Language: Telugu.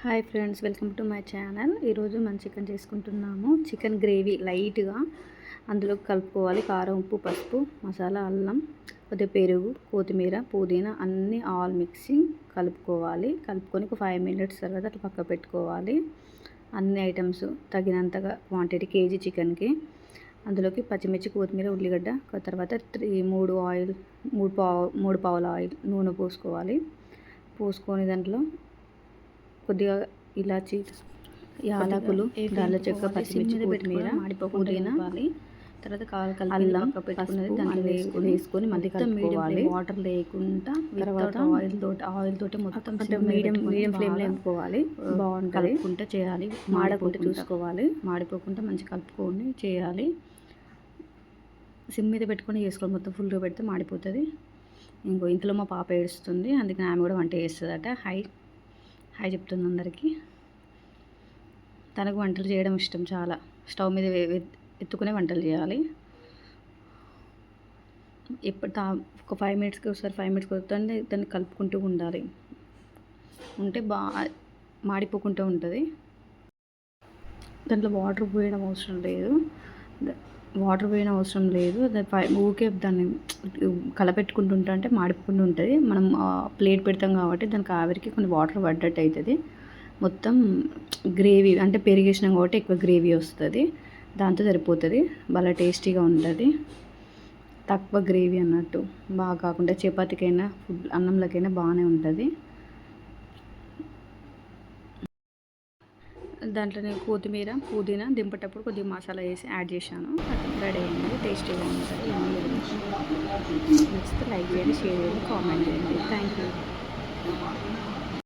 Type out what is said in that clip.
Hi friends welcome to my channel. ఈరోజు మనం చికెన్ చేసుకుంటున్నాము. చికెన్ గ్రేవీ లైట్గా అందులో కలుపుకోవాలి. కారం ఉప్పు పసుపు మసాలా అల్లం కొద్దిగా పెరుగు కొత్తిమీర పుదీనా అన్నీ ఆల్ మిక్సింగ్ కలుపుకోవాలి. కలుపుకొని ఒక ఫైవ్ మినిట్స్ తర్వాత అట్లా పక్క పెట్టుకోవాలి. అన్ని ఐటమ్స్ తగినంతగా క్వాంటిటీ కేజీ చికెన్కి. అందులోకి పచ్చిమిర్చి కొత్తిమీర ఉల్లిగడ్డ తర్వాత త్రీ మూడు ఆయిల్ మూడు పావు మూడు పావుల ఆయిల్ నూనె పోసుకోవాలి. పోసుకొని దాంట్లో కొద్దిగా ఇలాచి యాలకులు దాల్చిన చెక్క పచ్చిమిర్చి కొత్తిమీర పుదీనా తర్వాత కావాలి అల్లం పెట్టుకున్నది దాంట్లో అన్నీ వేసుకొని వేసుకొని మళ్ళీ కలుపుకోవాలి. వాటర్ లేకుండా తర్వాత ఆయిల్ తోటి ఆయిల్ తోటి మొత్తం మీడియం మీడియం ఫ్లేమ్లో ఎంపుకోవాలి బాగుంటుంది. కలుపుకుంటే చేయాలి. మాడకుండా చూసుకోవాలి. మాడిపోకుండా మంచి కలుపుకొని చేయాలి. సిమ్ మీద పెట్టుకొని చేసుకోవాలి మొత్తం ఫుల్గా పెడితే మాడిపోతుంది. ఇంకో ఇంట్లో మా పాప ఏడుస్తుంది. అందుకని ఆమె కూడా వంట చేస్తుందట. హై హాయ్ చెప్తుంది అందరికీ. తనకు వంటలు చేయడం ఇష్టం చాలా. స్టవ్ మీద ఎత్తుకునే వంటలు చేయాలి. ఎప్పుడు తా ఒక ఫైవ్ మినిట్స్కి ఒకసారి ఫైవ్ మినిట్స్కి వస్తుంది దాన్ని కలుపుకుంటూ ఉండాలి. ఉంటే బాగా మాడిపోకుంటూ ఉంటుంది. దాంట్లో వాటర్ పోయడం అవసరం లేదు. వాటర్ పోయిన అవసరం లేదు. దాని పై ఊకే దాన్ని కలపెట్టుకుంటుంటా అంటే మాడిపోకుండా ఉంటుంది. మనం ప్లేట్ పెడతాం కాబట్టి దానికి ఆవిరికి కొన్ని వాటర్ పడ్డట్టు అవుతుంది మొత్తం గ్రేవీ అంటే పెరిగేసినాం కాబట్టి ఎక్కువ గ్రేవీ వస్తుంది. దాంతో సరిపోతుంది. బాగా టేస్టీగా ఉంటుంది. తక్కువ గ్రేవీ అన్నట్టు. బాగా కాకుండా చపాతీకైనా ఫుడ్ అన్నంలోకైనా బాగానే ఉంటుంది. దాంట్లో నేను కొత్తిమీర పుదీనా దింపేటప్పుడు కొద్దిగా మసాలా వేసి యాడ్ చేశాను. రెడీ అయింది. టేస్టీగా ఉంటుంది నచ్చితే లైక్ చేయండి షేర్ చేయండి కామెంట్ చేయండి. Thank you